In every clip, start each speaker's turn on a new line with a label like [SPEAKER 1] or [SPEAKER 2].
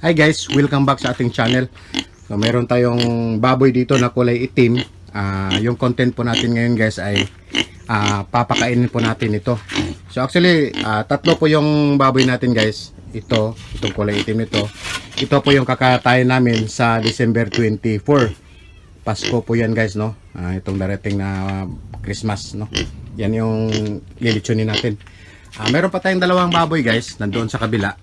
[SPEAKER 1] Hi guys, welcome back sa ating channel. So meron tayong baboy dito na kulay itim. Ah, yung content po natin ngayon guys ay ah, papakainin po natin ito. So actually, ah, tatlo po yung baboy natin guys. Ito, itong kulay itim ito. Ito po yung kakatayin namin sa December 24. Pasko po yan guys, no? Ah, itong darating na Christmas, no? Yan yung lilitsunin natin. Ah, meron pa tayong dalawang baboy guys, nandoon sa kabila.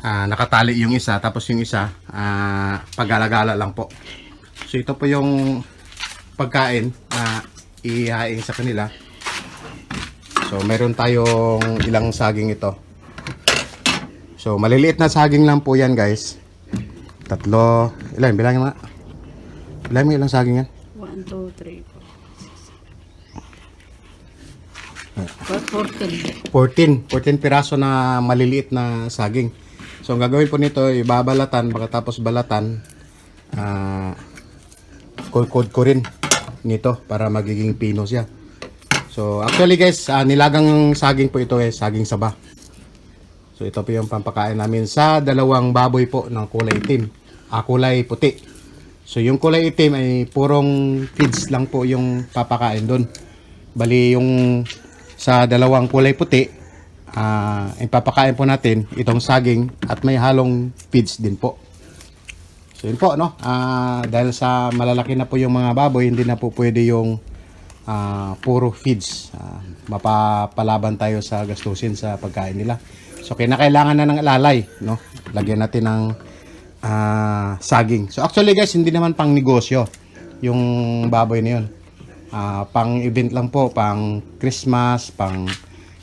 [SPEAKER 1] Ah, nakatali yung isa, tapos yung isa, ah, paggalagala lang po. So ito po yung pagkain na ihain sa kanila. So meron tayong ilang saging ito. So maliliit na saging lang po yan guys. Tatlo, ilan, bilangin mo. Bilangin mo ilang saging yan.
[SPEAKER 2] 1, 2, 3, 4. 14.
[SPEAKER 1] 14, 14 piraso na maliliit na saging. So ang gagawin po nito, ibabalatan, pagkatapos balatan, ah kod ko rin nito para magiging pino siya. So actually guys, ah, nilagang saging po ito eh, saging saba. So ito po yung pampakain namin sa dalawang baboy po ng kulay itim, ah, kulay puti. So yung kulay itim ay purong feeds lang po yung papakain doon. Bali yung sa dalawang kulay puti, ah ipapakain po natin itong saging at may halong feeds din po. So yun po, no? Ah, dahil sa malalaki na po yung mga baboy, hindi na po pwede yung ah, puro feeds. Ah, mapapalaban tayo sa gastusin sa pagkain nila. So kinakailangan na ng alalay, no? Lagyan natin ng ah, saging. So actually guys, hindi naman pang negosyo yung baboy na yun. Ah, pang event lang po, pang Christmas, pang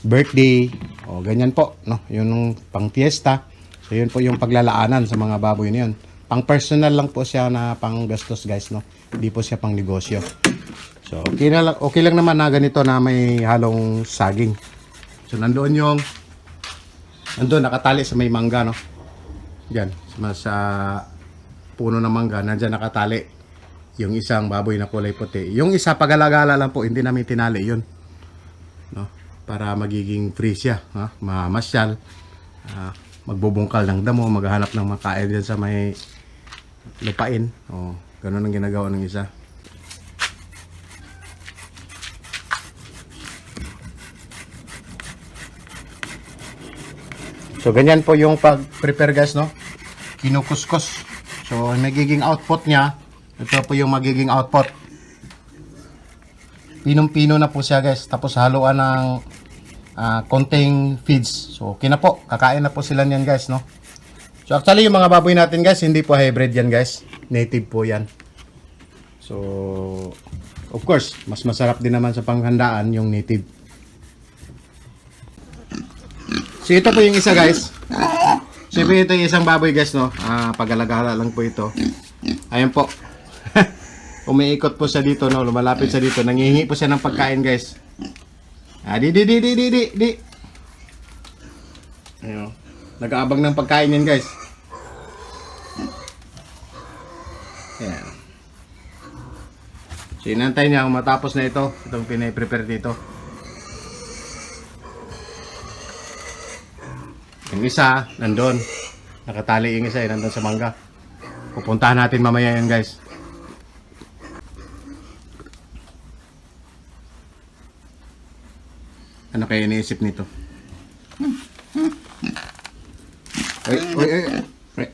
[SPEAKER 1] birthday, o ganyan po, no? Yun pang fiesta. So yun po yung paglalaanan sa mga baboy na yun. Pang personal lang po siya na pang gastos guys, no? Hindi po siya pang negosyo. So okay, na lang, okay lang naman na ganito na may halong saging. So nandoon yung nandoon nakatali sa may mangga, no? Sa, sa puno ng mangga, nandiyan nakatali yung isang baboy na kulay puti. Yung isa pagalagala lang po, hindi namin tinali yun. No? Para magiging free siya, ha? mamasyal, ah, magbubungkal ng damo, maghahanap ng makain dyan sa may lupain. O, ganun ang ginagawa ng isa. So, ganyan po yung pag-prepare guys, no? Kinukuskus. So, nagiging output niya, ito po yung magiging output. Pinong-pino na po siya guys. Tapos haluan ng ah, konting feeds. So, okay na po. Kakain na po sila niyan guys, no? So, actually, yung mga baboy natin guys, hindi po hybrid yan guys. Native po yan. So, of course, mas masarap din naman sa panghandaan yung native. So ito po yung isa guys. So ito yung isang baboy guys no. Ah, pagalagala lang po ito. Ayan po. Umiikot po siya dito no, lumalapit siya dito. Nangihingi po siya ng pagkain guys. Ah, di di di di di di. di. Ayun. Nag-aabang ng pagkain yan guys. Ayan. So inantay niya kung matapos na ito, itong pinay-prepare dito. Yung isa, nandun. Nakatali yung isa, eh, nandun sa mangga. Pupuntahan natin mamaya yan, guys. Ano kaya iniisip nito? Oy, oy, oy. oy.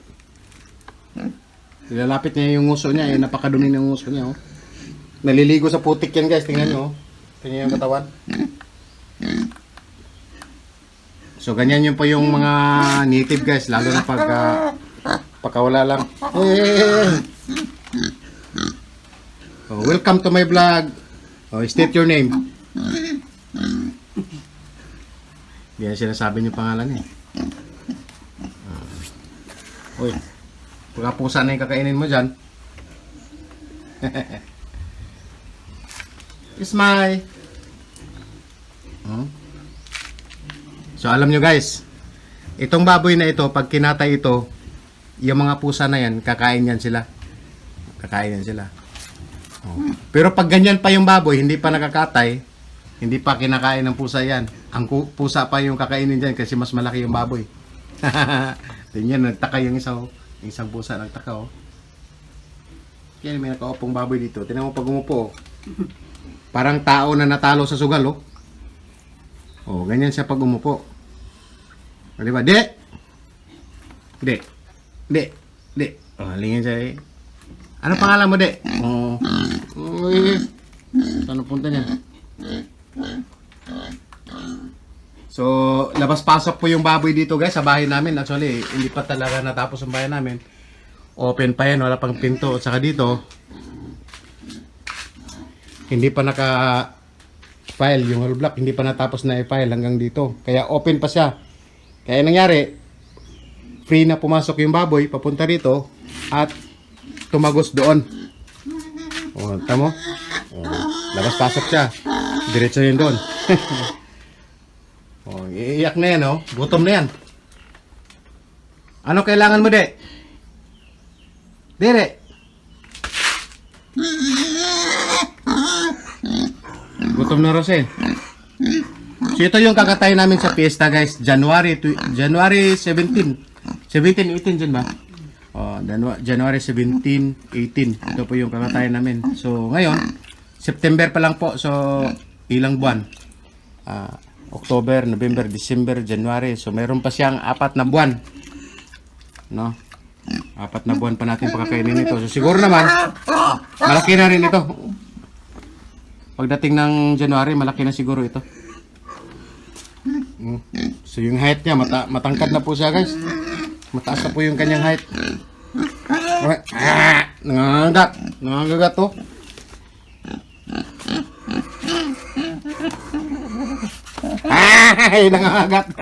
[SPEAKER 1] Ilalapit niya yung nguso niya. Yung napakadumi ng nguso niya. Oh. Naliligo sa putik yan, guys. Tingnan nyo. Oh. Tingnan yung katawan. So ganyan yun po yung mga native guys, lalo na pag uh, pagkawala lang. Eh! Oh, welcome to my vlog. Oh, state your name. Yan sinasabi niyo pangalan niya. Uh, uy, baka pusa na yung kakainin mo dyan. Smile. Hmm? So alam nyo guys, itong baboy na ito, pag kinatay ito, yung mga pusa na yan, kakain yan sila. Kakain yan sila. Oh. Pero pag ganyan pa yung baboy, hindi pa nakakatay, hindi pa kinakain ng pusa yan. Ang pusa pa yung kakainin dyan kasi mas malaki yung baboy. Tingnan, nagtaka yung isang, yung isang pusa, nagtaka oh. Kaya may nakaupong baboy dito. Tingnan mo pag umupo. oh. Parang tao na natalo sa sugal, oh. Oh, ganyan siya pag umupo. O, di ba? Di! Di! Di! Di! Oh, lingin siya eh. Ano pangalan mo, Di? Oh. Uy. Saan punta niya? So, labas-pasok po yung baboy dito guys sa bahay namin. Actually, hindi pa talaga natapos ang bahay namin. Open pa yan, wala pang pinto. At saka dito, hindi pa naka file yung whole block, hindi pa natapos na i-file hanggang dito. Kaya open pa siya. Kaya nangyari, free na pumasok yung baboy papunta dito at tumagos doon. O, tamo? O, labas-pasok siya. Diretso yun doon. o, iiyak na yan, oh. Gutom na yan. Ano kailangan mo, de? Dire. Gutom na Rosel. So ito yung kakatay namin sa fiesta guys. January tw- January 17. 17, 18 dyan ba? Oh, Janu- January 17, 18. Ito po yung kakatay namin. So ngayon, September pa lang po. So ilang buwan? Ah, October, November, December, January. So meron pa siyang apat na buwan. No? Apat na buwan pa natin pakakainin ito. So siguro naman, malaki na rin ito. Pagdating ng January, malaki na siguro ito. Mm. So yung height niya, mata matangkad na po siya guys. Mataas na po yung kanyang height. Ah, nangangagat. Nangangagat to. Ay, nangangagat.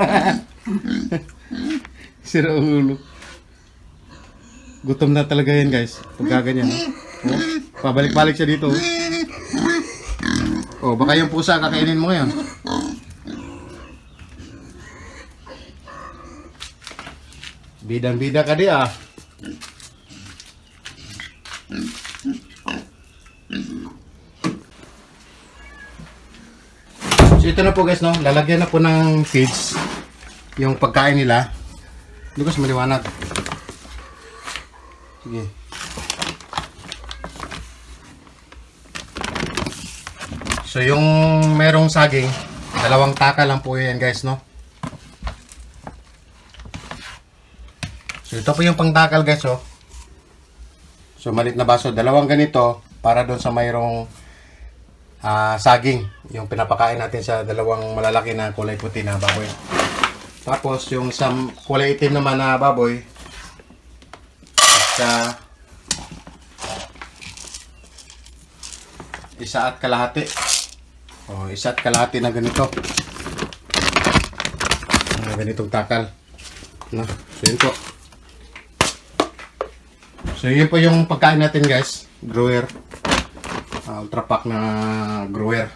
[SPEAKER 1] Sira ulo. Gutom na talaga yan guys. Pagka ganyan. Oh, pabalik-balik siya dito. oh. Oh, baka yung pusa kakainin mo ngayon. Bidang-bida ka di ah. Ito na po guys no, lalagyan na po ng feeds yung pagkain nila. Hindi ko maliwanag. Sige. So yung merong saging, dalawang taka lang po yan guys, no? So ito po yung pangtakal guys, oh. So malit na baso, dalawang ganito para doon sa mayroong ah, saging, yung pinapakain natin sa dalawang malalaki na kulay puti na baboy. Tapos yung sa kulay itim naman na baboy, sa isa at kalahati. O, isa at kalahati na ganito. Na ganitong takal. No? So, yun po. So, yun po yung pagkain natin guys. Grower. Ah, ultra pack na grower.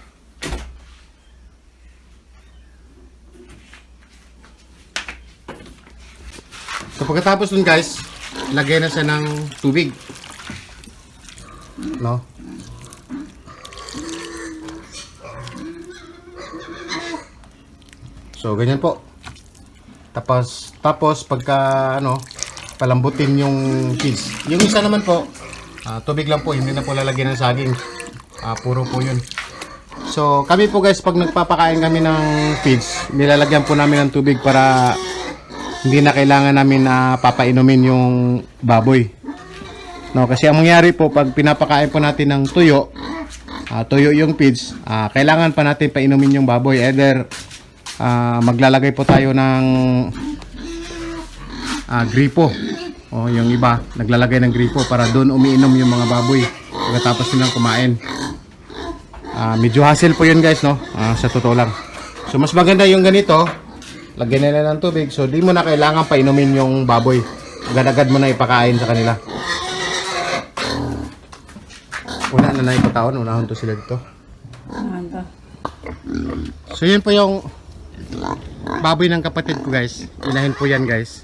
[SPEAKER 1] So, pagkatapos dun guys, lagay na siya ng tubig. No? So, ganyan po. Tapos, tapos pagka, ano, palambutin yung cheese. Yung isa naman po, ah, tubig lang po, hindi na po lalagyan ng saging. Ah, puro po yun. So, kami po guys, pag nagpapakain kami ng feeds, nilalagyan po namin ng tubig para hindi na kailangan namin na papainumin yung baboy. No, kasi ang mangyari po, pag pinapakain po natin ng tuyo, ah, tuyo yung feeds, ah, kailangan pa natin painumin yung baboy. Either ah, maglalagay po tayo ng ah, gripo. O yung iba, naglalagay ng gripo para doon umiinom yung mga baboy pagkatapos nilang kumain. Ah, medyo hassle po yun guys, no? Ah, sa totoo lang. So mas maganda yung ganito, lagyan nila ng tubig. So di mo na kailangan painumin yung baboy. Agad-agad mo na ipakain sa kanila. Una na na ipataon, unahon to sila dito. So yun po yung baboy ng kapatid ko guys. Inahin po yan guys.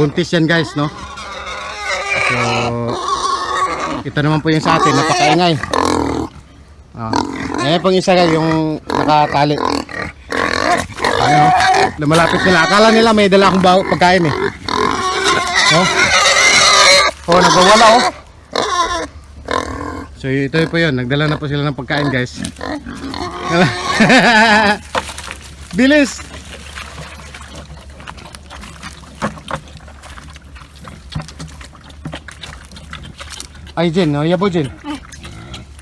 [SPEAKER 1] Buntis yan guys no. So ito naman po yung sa atin, napakaingay. Ah. Eh pang isa guys yung nakatali. Ano? Lumalapit nila. Akala nila may dala akong pagkain eh. Oh. Oh, nagwawala oh. So ito po yun. Nagdala na po sila ng pagkain guys. Bilis! Ay, Jen. Oh, yabo, Jen.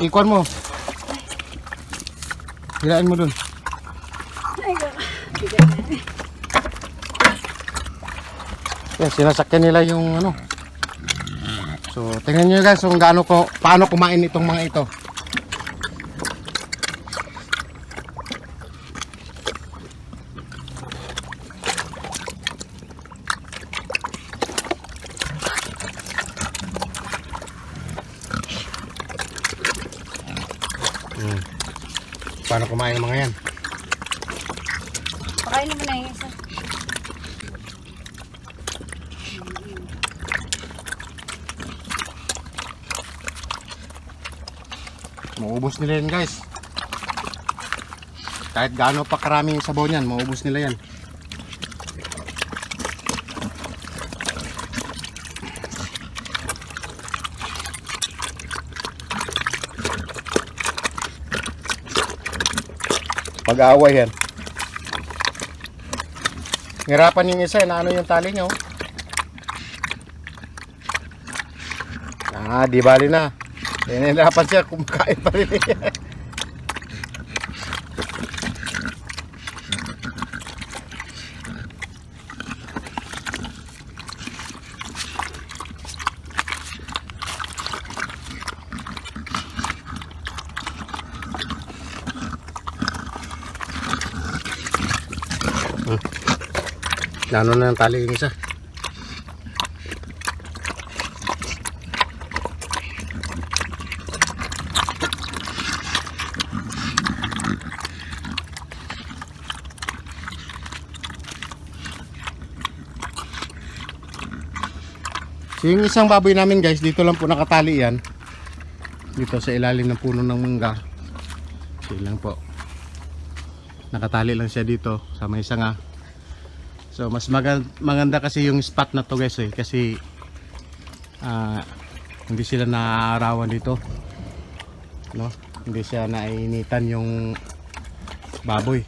[SPEAKER 1] Ikuan mo. Hilain mo dun. Yan, sinasakyan nila yung ano. So, tingnan nyo guys kung gaano ko, paano kumain itong mga ito. Hmm. Paano kumain ng mga yan?
[SPEAKER 2] Pakainin mo na yung isa.
[SPEAKER 1] Maubos nila yan guys. Kahit gaano pa karaming sabaw niyan, maubos nila yan. Pag-aaway yan. Hirapan yung isa, na ano yung tali niya oh. Ah, di bali na. Nahirapan siya, kumakain pa rin Nano na ng tali yung isa. So yung isang baboy namin guys, dito lang po nakatali yan. Dito sa ilalim ng puno ng mangga. So lang po. Nakatali lang siya dito sa may sanga. So mas maganda, maganda kasi yung spot na to guys eh. Kasi ah, hindi sila naaarawan dito. No? Hindi siya nainitan yung baboy.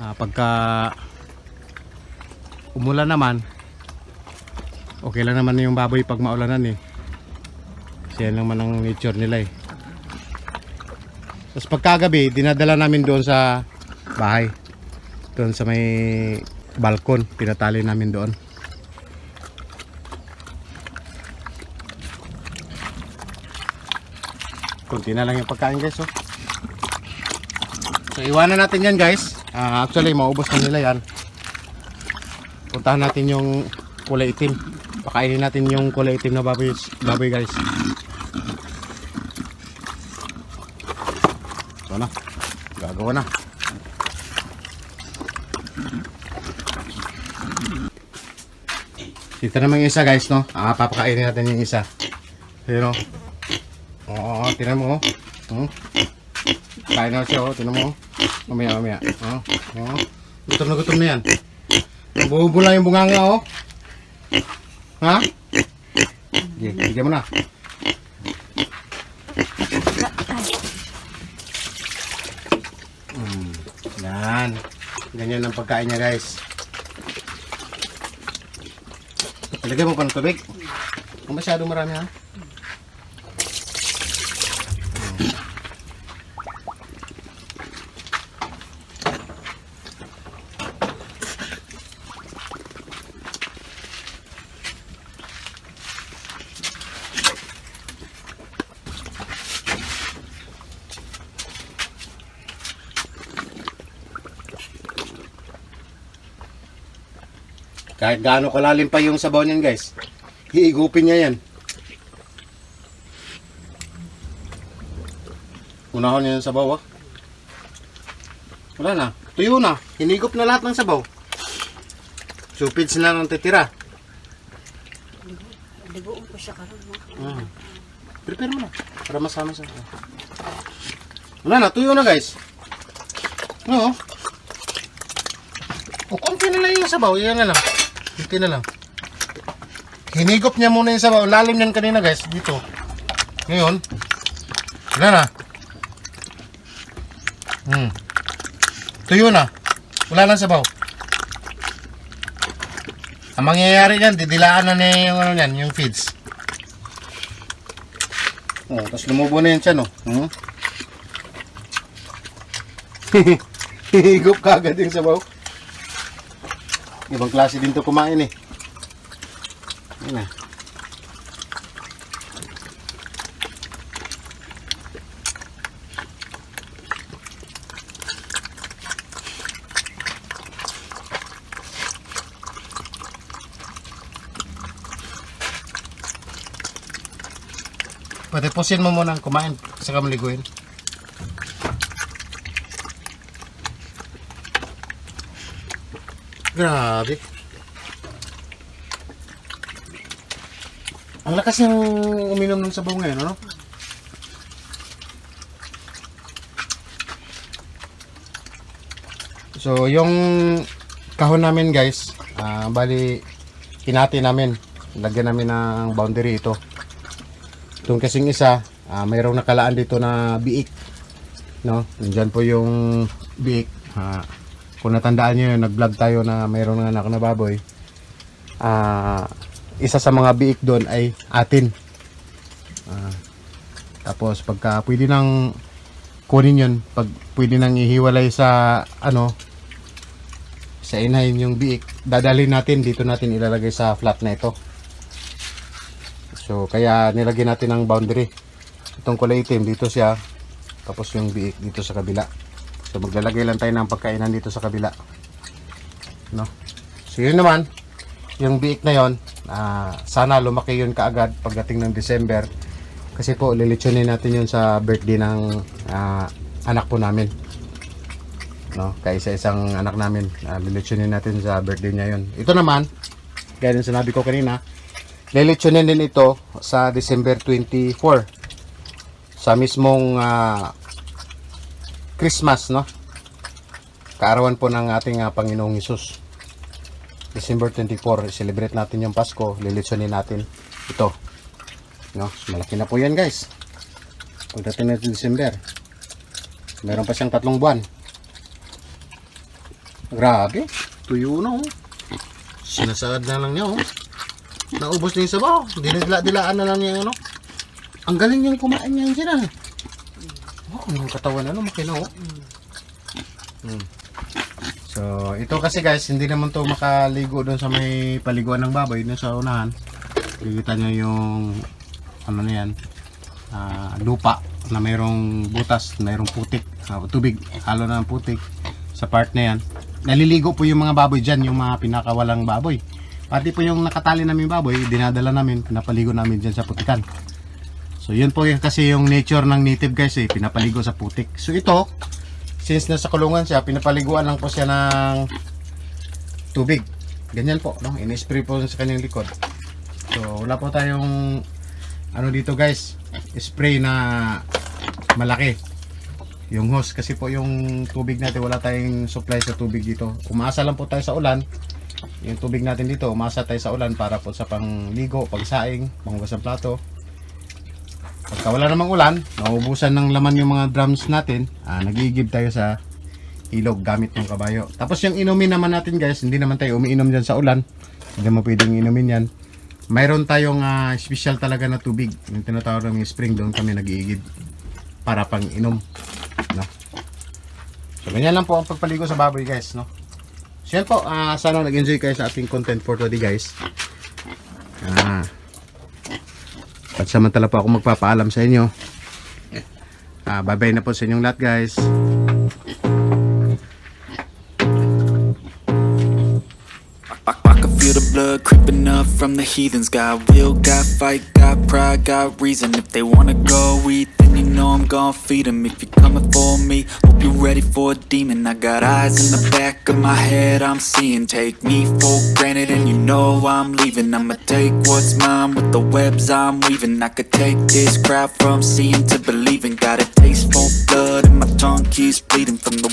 [SPEAKER 1] Ah, pagka umulan naman, okay lang naman yung baboy pag maulanan eh. Kasi yan naman ang nature nila eh. Tapos pagkagabi, dinadala namin doon sa bahay. Doon sa may balkon, pinatali namin doon. Kunti na lang yung pagkain guys oh. So iwanan natin yan guys. Ah, actually, maubos na nila yan. Puntahan natin yung kulay itim. Pakainin natin yung kulay itim na baboy, baboy guys. So na. Gagawa na. Dito naman yung isa guys no. Ah, papakainin natin yung isa. Pero Oo, tinan mo. oh. Hmm? Kain na siya, oh. Tinan mo. oh. Mamaya, mamaya. Oh, oh. Gutom na gutom na yan. Bubula yung bunganga, oh. Ha? Sige, bigyan mo na. Hmm, yan. Ganyan ang pagkain niya, guys. Ilagay mo pa ng tubig. Kung masyado marami, ha? Kahit gaano kalalim pa yung sabaw niyan guys. Hiigupin niya yan. Unahon niya yung sabaw ah. Wala na. Tuyo na. Hinigop na lahat ng sabaw. Supids na lang ang titira.
[SPEAKER 2] Dibuong ko siya karon mo.
[SPEAKER 1] Mm. Prepare mo na. Para masama sa... Wala na. Tuyo na guys. Oo. mo lang yung sabaw. Yan na lang. Kunti na lang. Hinigop niya muna yung sabaw. Lalim yan kanina guys. Dito. Ngayon. Wala na. Hmm. Tuyo na. Wala nang sabaw. Ang mangyayari niyan, didilaan na niya yung ano niyan, yung feeds. Oh, tapos lumubo na yan siya, no? Hmm? Higop ka agad yung sabaw. Ibang klase din to kumain eh. Yan na. Pwede pusin mo muna ang kumain sa kamaliguin. Grabe. Ang lakas ng uminom ng sabaw ngayon, ano? So, yung kahon namin guys, ah bali, hinati namin. Lagyan namin ng boundary ito. Itong kasing isa, ah mayroong nakalaan dito na biik. No? Nandyan po yung biik. Ah, kung natandaan nyo yun, nag-vlog tayo na mayroong anak na baboy. Ah, isa sa mga biik doon ay atin. Ah, tapos pagka pwede nang kunin yun, pag pwede nang ihiwalay sa ano, sa inahin yung biik, dadalhin natin, dito natin ilalagay sa flat na ito. So, kaya nilagyan natin ng boundary. Itong kulay itim, dito siya. Tapos yung biik dito sa kabila. So, maglalagay lang tayo ng pagkainan dito sa kabila. No? So, yun naman, yung biik na yon ah, sana lumaki yun kaagad pagdating ng December. Kasi po, lilitsunin natin yun sa birthday ng ah, anak po namin. No? Kaya isa-isang anak namin, uh, lilitsunin natin sa birthday niya yun. Ito naman, gaya ng sinabi ko kanina, lilitsunin din ito sa December 24 sa mismong ah, Christmas, no? Kaarawan po ng ating ah, Panginoong Isus. December 24, celebrate natin yung Pasko, lilitsunin natin ito. No? Malaki na po yan, guys. Pagdating natin December. Meron pa siyang tatlong buwan. Grabe. Tuyo na, oh. Sinasagad na lang niya, oh. Naubos na yung sabaw. Dinila-dilaan na lang niya, ano. Ang galing yung kumain niya sila. Oh, ang katawan ano, makina, oh. Hmm. So, ito kasi guys, hindi naman to makaligo doon sa may paliguan ng baboy, doon sa unahan. Kikita nyo yung, ano na yan, ah, lupa na mayroong butas, mayroong putik, ah, tubig, halo na ng putik sa part na yan. Naliligo po yung mga baboy dyan, yung mga pinakawalang baboy. Pati po yung nakatali namin baboy, dinadala namin, pinapaligo namin dyan sa putikan. So yun po yung, kasi yung nature ng native guys eh, pinapaligo sa putik. So ito, since nasa kulungan siya, pinapaliguan lang po siya ng tubig. Ganyan po, no? In-spray po sa kanyang likod. So wala po tayong ano dito guys, spray na malaki yung hose kasi po yung tubig natin wala tayong supply sa tubig dito umaasa lang po tayo sa ulan yung tubig natin dito umaasa tayo sa ulan para po sa pangligo pagsaing panghugas ng plato pagka wala namang ulan naubusan ng laman yung mga drums natin ah, nagigib tayo sa ilog gamit ng kabayo tapos yung inumin naman natin guys hindi naman tayo umiinom dyan sa ulan hindi mo pwedeng inumin yan mayroon tayong ah, special talaga na tubig yung tinatawag namin spring doon kami nag-iigib para pang inom no? So, ganyan lang po ang pagpaligo sa baboy, guys, no? So, yan po. ah sana nag-enjoy kayo sa ating content for today, guys. Ah. Pansamantala po ako magpapaalam sa inyo. Ah, bye-bye na po sa inyong lahat, guys.
[SPEAKER 3] From the heathens. Got will, got fight, got pride, got reason. If they wanna go eat, then you know I'm gonna feed 'em. If you're coming for me, hope you're ready for a demon. I got eyes in the back of my head, I'm seeing. Take me for granted, and you know I'm leaving. I'ma take what's mine with the webs I'm weaving. I could take this crowd from seeing to believing. Got a taste for blood, and my tongue keeps bleeding from the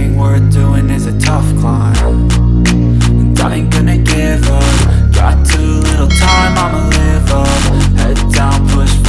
[SPEAKER 3] worth doing is a tough
[SPEAKER 2] climb.
[SPEAKER 3] And I ain't gonna give up. Got too little time, I'ma
[SPEAKER 2] live
[SPEAKER 3] up.
[SPEAKER 2] Head
[SPEAKER 3] down, push